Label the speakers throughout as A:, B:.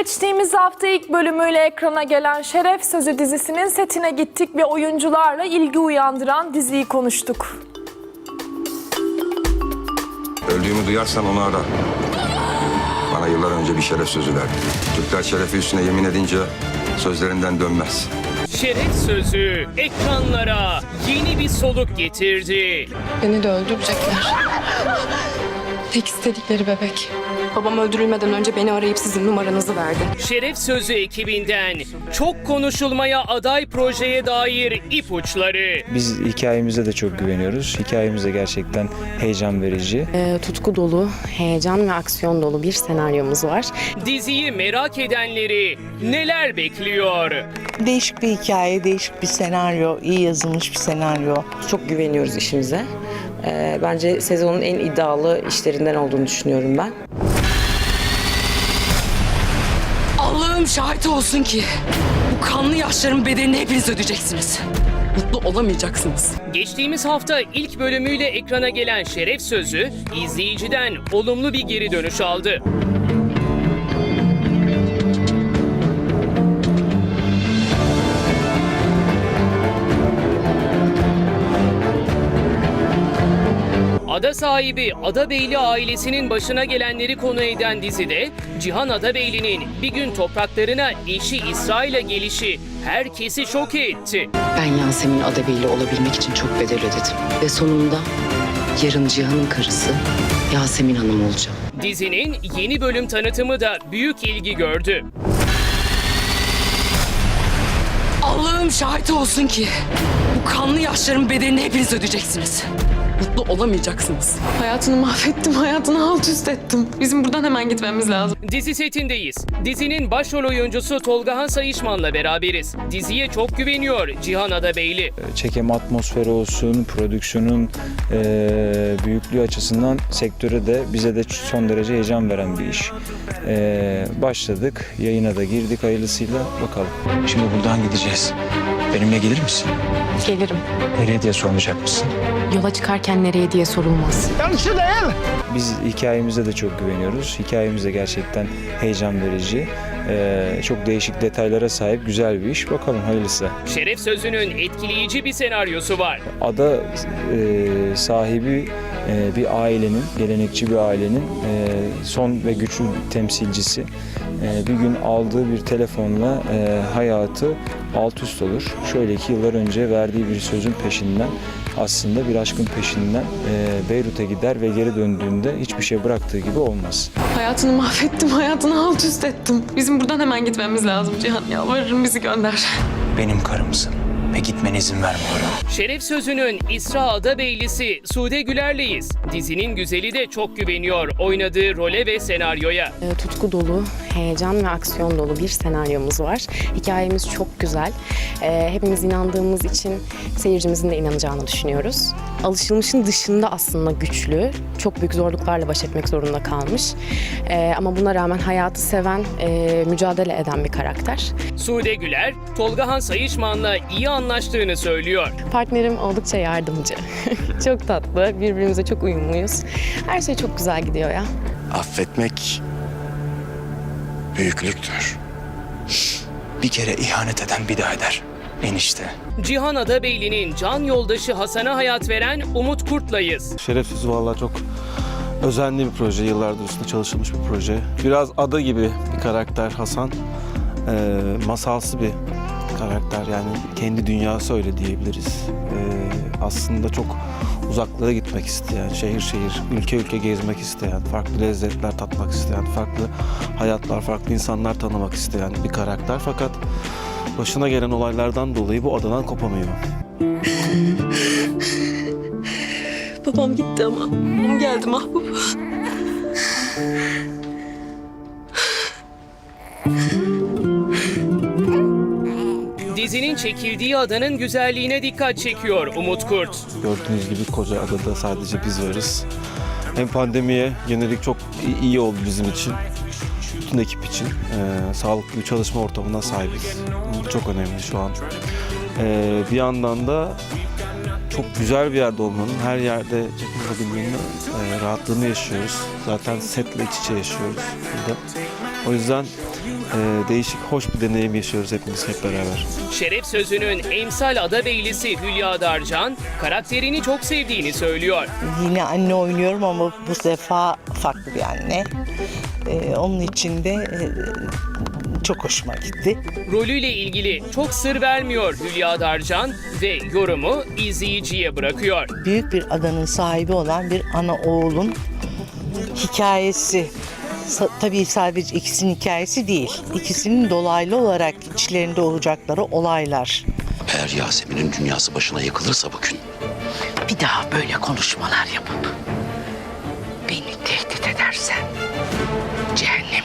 A: Geçtiğimiz hafta ilk bölümüyle ekrana gelen Şeref Sözü dizisinin setine gittik ve oyuncularla ilgi uyandıran diziyi konuştuk.
B: Öldüğümü duyarsan onu ara. Bana yıllar önce bir şeref sözü verdi. Türkler şerefi üstüne yemin edince sözlerinden dönmez.
C: Şeref sözü ekranlara yeni bir soluk getirdi.
D: Beni de öldürecekler. Tek istedikleri bebek. Babam öldürülmeden önce beni arayıp sizin numaranızı verdi.
C: Şeref sözü ekibinden çok konuşulmaya aday projeye dair ipuçları.
E: Biz hikayemize de çok güveniyoruz. Hikayemiz de gerçekten heyecan verici.
F: Ee, tutku dolu, heyecan ve aksiyon dolu bir senaryomuz var.
C: Diziyi merak edenleri neler bekliyor?
G: Değişik bir hikaye, değişik bir senaryo, iyi yazılmış bir senaryo.
F: Çok güveniyoruz işimize. Ee, bence sezonun en iddialı işlerinden olduğunu düşünüyorum ben.
D: Allah'ım şahit olsun ki bu kanlı yaşların bedelini hepiniz ödeyeceksiniz. Mutlu olamayacaksınız.
C: Geçtiğimiz hafta ilk bölümüyle ekrana gelen Şeref sözü izleyiciden olumlu bir geri dönüş aldı. Ada sahibi Adabeyli ailesinin başına gelenleri konu eden dizide Cihan Adabeyli'nin bir gün topraklarına eşi İsrail'e gelişi herkesi şok etti.
F: Ben Yasemin Adabeyli olabilmek için çok bedel ödedim. Ve sonunda yarın Cihan'ın karısı Yasemin Hanım olacağım.
C: Dizinin yeni bölüm tanıtımı da büyük ilgi gördü.
D: Allah'ım şahit olsun ki bu kanlı yaşların bedelini hepiniz ödeyeceksiniz. Mutlu olamayacaksınız.
H: Hayatını mahvettim, hayatını alt üst ettim. Bizim buradan hemen gitmemiz lazım.
C: Dizi setindeyiz. Dizinin başrol oyuncusu Tolgahan Sayışman'la beraberiz. Diziye çok güveniyor Cihan Adabeyli.
E: Çekim atmosferi olsun, prodüksiyonun eee, büyüklüğü açısından sektöre de bize de son derece heyecan veren bir iş. Eee, başladık, yayına da girdik hayırlısıyla bakalım.
I: Şimdi buradan gideceğiz. Benimle gelir misin?
F: Gelirim.
I: Nereye diye sormayacak mısın?
F: Yola çıkarken nereye diye sorulmaz.
E: Biz hikayemize de çok güveniyoruz. Hikayemiz de gerçekten heyecan verici. Eee, çok değişik detaylara sahip güzel bir iş. Bakalım hayırlısı.
C: Şeref Sözü'nün etkileyici bir senaryosu var.
E: ada e, sahibi e, bir ailenin, gelenekçi bir ailenin e, son ve güçlü temsilcisi. E, bir gün aldığı bir telefonla e, hayatı alt üst olur. Şöyle ki yıllar önce verdiği bir sözün peşinden aslında bir aşkın peşinden e, Beyrut'a gider ve geri döndüğünde hiçbir şey bıraktığı gibi olmaz.
H: Hayatını mahvettim, hayatını alt üst ettim. Bizim buradan hemen gitmemiz lazım Cihan. Yalvarırım bizi gönder.
I: Benim karımsın ve gitmene izin vermiyorum.
C: Şeref Sözü'nün İsra Adabeylisi Sude Güler'leyiz. Dizinin güzeli de çok güveniyor oynadığı role ve senaryoya.
F: Ee, tutku dolu, heyecan ve aksiyon dolu bir senaryomuz var. Hikayemiz çok güzel. Ee, hepimiz inandığımız için seyircimizin de inanacağını düşünüyoruz. Alışılmışın dışında aslında güçlü, çok büyük zorluklarla baş etmek zorunda kalmış. Ee, ama buna rağmen hayatı seven, e, mücadele eden bir karakter.
C: Sude Güler, Tolgahan Sayışman'la iyi anlaştığını söylüyor.
F: Partnerim oldukça yardımcı. çok tatlı, birbirimize çok uyumluyuz. Her şey çok güzel gidiyor ya.
I: Affetmek büyüklüktür. Bir kere ihanet eden bir daha eder. Enişte.
C: Cihan Adabeyli'nin can yoldaşı Hasan'a hayat veren Umut Kurt'layız.
J: Şerefsiz vallahi çok özenli bir proje. Yıllardır üstünde çalışılmış bir proje. Biraz ada gibi bir karakter Hasan. Ee, masalsı bir karakter yani kendi dünyası öyle diyebiliriz. Ee, aslında çok uzaklara gitmek isteyen, şehir şehir, ülke ülke gezmek isteyen, farklı lezzetler tatmak isteyen, farklı hayatlar, farklı insanlar tanımak isteyen bir karakter. Fakat başına gelen olaylardan dolayı bu adadan kopamıyor.
D: Babam gitti ama geldi mahbub.
C: Dizinin çekildiği adanın güzelliğine dikkat çekiyor Umut Kurt.
J: Gördüğünüz gibi koca adada sadece biz varız. Hem pandemiye yönelik çok iyi oldu bizim için. Bütün ekip için. Ee, sağlıklı bir çalışma ortamına sahibiz. Bu çok önemli şu an. Ee, bir yandan da çok güzel bir yerde olmanın, her yerde çekim yapabilmenin e, rahatlığını yaşıyoruz. Zaten setle iç içe yaşıyoruz burada. O yüzden e, değişik, hoş bir deneyim yaşıyoruz hepimiz hep beraber.
C: Şeref sözünün emsal Adabeylisi Hülya Darcan karakterini çok sevdiğini söylüyor.
G: Yine anne oynuyorum ama bu defa farklı bir anne. Ee, onun için de e, çok hoşuma gitti.
C: Rolüyle ilgili çok sır vermiyor Hülya Darcan ve yorumu izleyiciye bırakıyor.
G: Büyük bir adanın sahibi olan bir ana oğulun hikayesi. Sa- tabii sadece ikisinin hikayesi değil. İkisinin dolaylı olarak içlerinde olacakları olaylar.
K: Eğer Yasemin'in dünyası başına yıkılırsa bugün
G: Bir daha böyle konuşmalar yapıp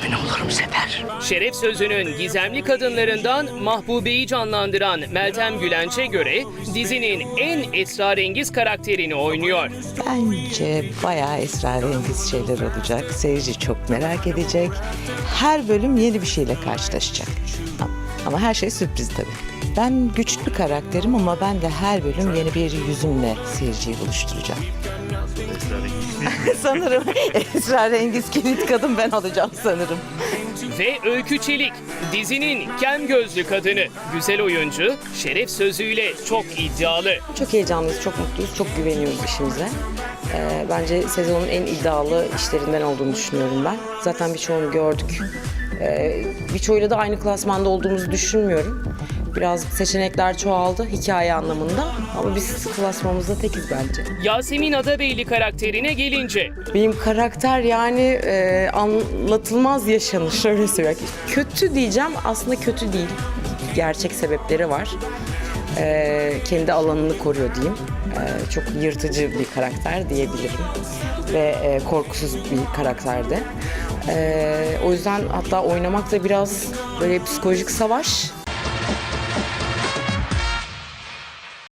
G: cehennemin olurum Sefer.
C: Şeref sözünün gizemli kadınlarından Mahbube'yi canlandıran Meltem Gülenç'e göre dizinin en esrarengiz karakterini oynuyor.
G: Bence bayağı esrarengiz şeyler olacak. Seyirci çok merak edecek. Her bölüm yeni bir şeyle karşılaşacak. Ama her şey sürpriz tabii. Ben güçlü karakterim ama ben de her bölüm yeni bir yüzümle seyirciyi buluşturacağım. sanırım esrarengiz kilit kadın ben olacağım sanırım.
C: Ve Öykü Çelik, dizinin kem gözlü kadını. Güzel oyuncu, şeref sözüyle çok iddialı.
F: Çok heyecanlıyız, çok mutluyuz, çok güveniyoruz işimize. Ee, bence sezonun en iddialı işlerinden olduğunu düşünüyorum ben. Zaten birçoğunu gördük. Ee, birçoğuyla da aynı klasmanda olduğumuzu düşünmüyorum. Biraz seçenekler çoğaldı hikaye anlamında ama biz klasmamızda tekiz bence.
C: Yasemin Adabeyli karakterine gelince
F: Benim karakter yani e, anlatılmaz yaşanış öyle söyleyeyim. Kötü diyeceğim aslında kötü değil. Gerçek sebepleri var. E, kendi alanını koruyor diyeyim. E, çok yırtıcı bir karakter diyebilirim. Ve e, korkusuz bir karakterde. E, o yüzden hatta oynamak da biraz böyle psikolojik savaş.